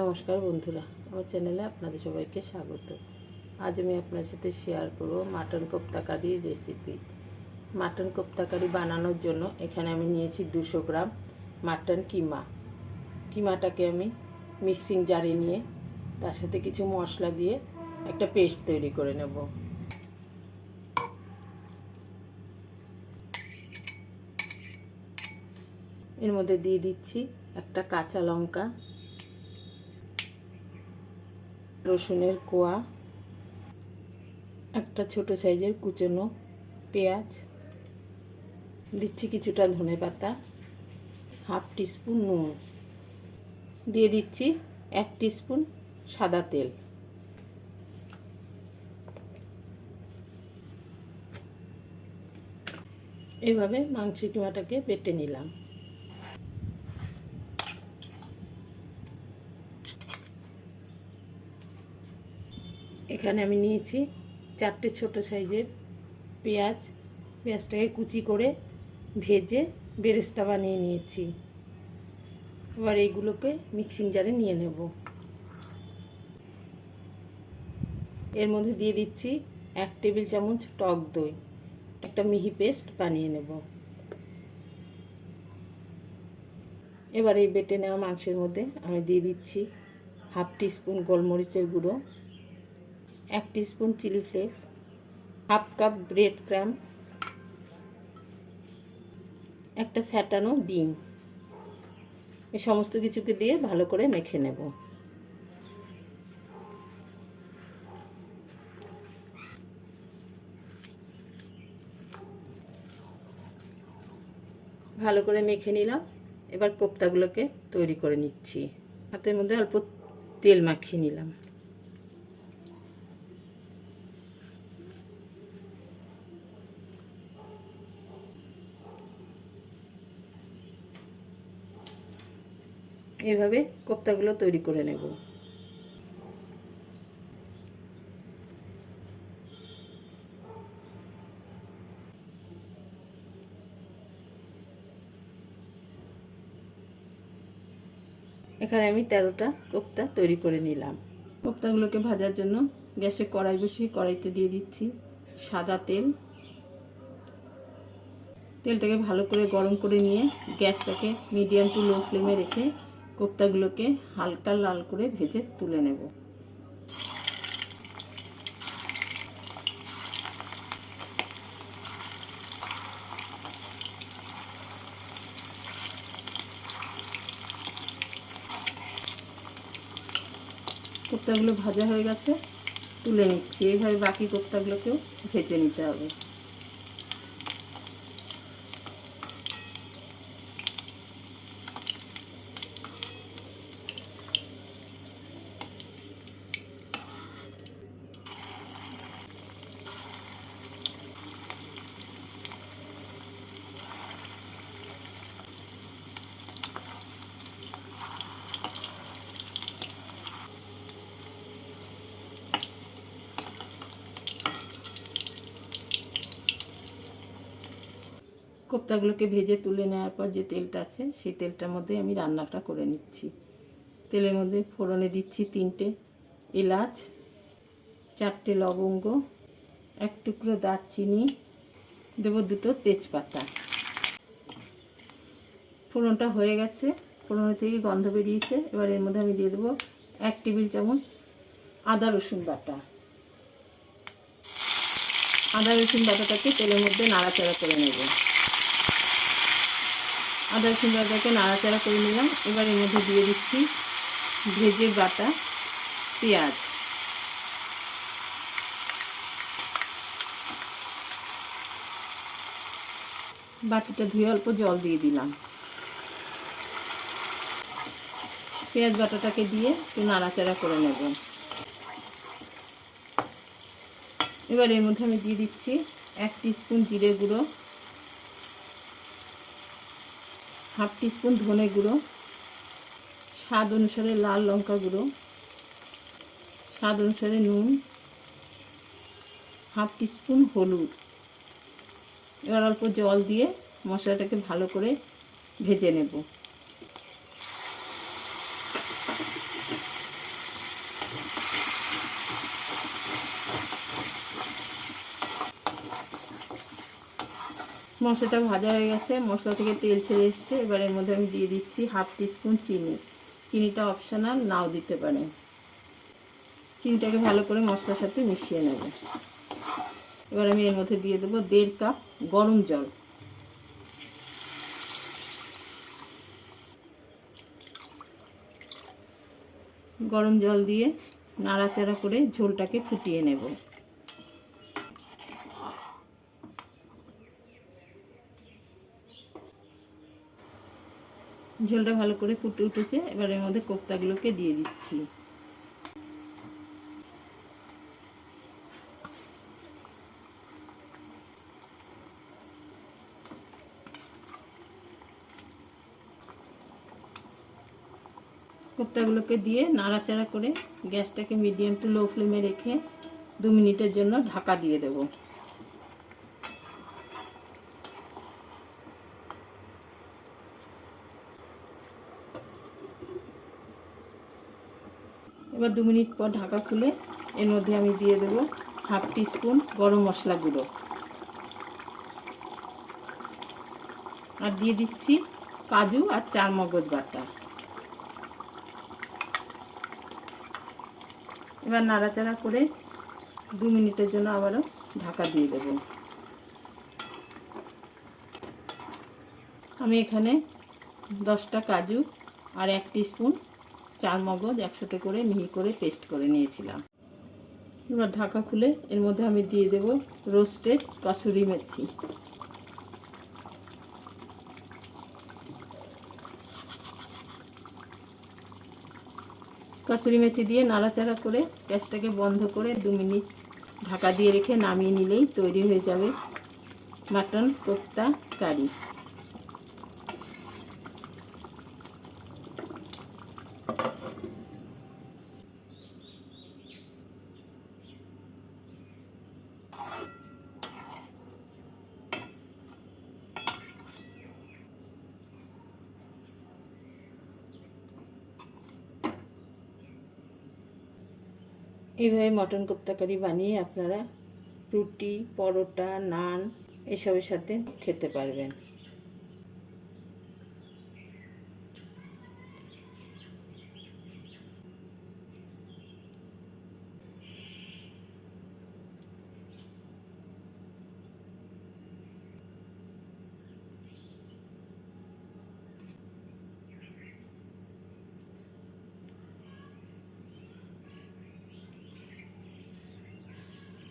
নমস্কার বন্ধুরা, আমার চ্যানেলে আপনাদের সবাইকে স্বাগত। আজ আমি আপনার সাথে শেয়ার করব মাটন কোপ্তা কারির রেসিপি মাটন কোপ্তা কারি বানানোর জন্য এখানে আমি নিয়েছি দুশো গ্রাম মাটন কিমা। কিমাটাকে আমি মিক্সিং জারে নিয়ে তার সাথে কিছু মশলা দিয়ে একটা পেস্ট তৈরি করে নেব। এর মধ্যে দিয়ে দিচ্ছি একটা কাঁচা লঙ্কা রসুনের কোয়া, একটা ছোট সাইজের কুচনো পেঁয়াজ, দিচ্ছি কিছুটা ধনে পাতা, হাফ টিস্পুন নুন। দিয়ে দিচ্ছি এক টিস্পুন সাদা তেল। এভাবে মাংস কিমাটাকে বেটে নিলাম। এখানে আমি নিয়েছি চারটে ছোট সাইজের পেঁয়াজ। পেঁয়াজটাকে কুচি করে ভেজে বেরেস্তা বানিয়ে নিয়েছি। এবার এইগুলোকে মিক্সিং জারে নিয়ে নেব। এর মধ্যে দিয়ে দিচ্ছি এক টেবিল চামচ টক দই। একটা মিহি পেস্ট বানিয়ে নেব। এবার এই বেটে নেওয়া মাংসের মধ্যে আমি দিয়ে দিচ্ছি হাফ টিস্পুন গোলমরিচের গুঁড়ো। এক teaspoon chilli flakes, half cup bread crumb, একটা ফ্যাটানো ডিম। এই সমস্ত কিছুকে দিয়ে ভালো করে মেখে নেব। ভালো করে মেখে নিলাম। এবার কোপ্তাগুলোকে তৈরি করে নিচ্ছি। হাতের মধ্যে অল্প তেল মাখিয়ে নিলাম। এভাবে কোপ্তাগুলো তৈরি করে নেব। এখানে আমি তেরোটা কোপ্তা তৈরি করে নিলাম। কোপ্তাগুলোকে ভাজার জন্য গ্যাসে কড়াই বসিয়ে কড়াইতে দিয়ে দিচ্ছি সাদা তেল। তেলটাকে ভালো করে গরম করে নিয়ে গ্যাসটাকে মিডিয়াম টু লো ফ্লেমে রেখে কোপ্তাগুলোকে হালকা লাল করে ভেজে তুলে নেব। কোপ্তাগুলো ভাজা হয়ে গেছে, তুলে নিচ্ছি। এইভাবে বাকি কোপ্তাগুলোকেও ভেজে নিতে হবে। কোপ্তাগুলোকে ভেজে তুলে নেওয়ার পর যে তেলটা আছে, সেই তেলটার মধ্যে আমি রান্নাটা করে নিচ্ছি। তেলের মধ্যে ফোড়নে দিচ্ছি তিনটে এলাচ, চারটে লবঙ্গ, এক টুকরো দারচিনি, দেবো দুটো তেজপাতা। ফোড়নটা হয়ে গেছে, ফোড়ন থেকে গন্ধ বেরিয়েছে। এবার এর মধ্যে আমি দিয়ে দেবো এক টেবিল চামচ আদা রসুন বাটা। আদা রসুন বাটাটাকে তেলের মধ্যে নাড়াচাড়া করে নেব। আদা রসুন বাটাকে নাড়াচাড়া করে নিলাম। এবার এর মধ্যে দিয়ে দিচ্ছি ভেজে বাটা পেঁয়াজ। বাটিটা ধুয়ে অল্প জল দিয়ে দিলাম। পেঁয়াজ বাটাটাকে দিয়ে একটু নাড়াচাড়া করে নেব। এবার এর মধ্যে আমি দিয়ে দিচ্ছি এক স্পুন জিরে গুঁড়ো। হাফ টিস্পুন ধনে গুঁড়ো, স্বাদ অনুসারে লাল লঙ্কা গুঁড়ো, স্বাদ অনুসারে নুন, হাফ টিস্পুন হলুদ। এবার অল্প জল দিয়ে মশলাটাকে ভালো করে ভেজে নেব। মশলাটা ভাজা হয়ে গেছে, মশলা থেকে তেল ছেড়ে এসছে। এবার এর মধ্যে আমি দিয়ে দিচ্ছি হাফ টিস্পুন চিনি। চিনিটা অপশনাল, নাও দিতে পারেন চিনিটাকে ভালো করে মশলার সাথে মিশিয়ে নেব। এবার আমি এর মধ্যে দিয়ে দেবো দেড় কাপ গরম জল। গরম জল দিয়ে নাড়াচাড়া করে ঝোলটাকে ফুটিয়ে নেব। ঝোলটা ভালো করে ফুটে উঠেছে, এবার এর মধ্যে কোপ্তাগুলোকে দিয়ে দিচ্ছি। কোপ্তাগুলোকে দিয়ে নাড়াচাড়া করে গ্যাসটাকে মিডিয়াম টু লো ফ্লেমে রেখে দু মিনিটের জন্য ঢাকা দিয়ে দেব। এবার দু মিনিট পর ঢাকা খুলে এর মধ্যে আমি দিয়ে দেবো হাফ টিস্পুন গরম মশলা গুঁড়ো। আর দিয়ে দিচ্ছি কাজু আর চার মগজ বাটা। এবার নাড়াচাড়া করে দু মিনিটের জন্য আবারও ঢাকা দিয়ে দেব। আমি এখানে দশটা কাজু আর এক স্পুন চার মগজ একসাথে করে মিহি করে পেস্ট করে নিয়েছিলাম। এবার ঢাকা খুলে এর মধ্যে আমি দিয়ে দেব রোস্টেড কসুরি মেথি। কসুরি মেথি দিয়ে নাড়াচাড়া করে গ্যাসটাকে বন্ধ করে দু মিনিট ঢাকা দিয়ে রেখে নামিয়ে নিলেই তৈরি হয়ে যাবে মাটন কোপ্তা কারি। এইভাবে মটন কোপ্তা কারি বানিয়ে আপনারা রুটি পরোটা নান এসবের সাথে খেতে পারবেন।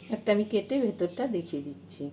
একটা আমি কেটে ভেতরটা দেখিয়ে দিচ্ছি।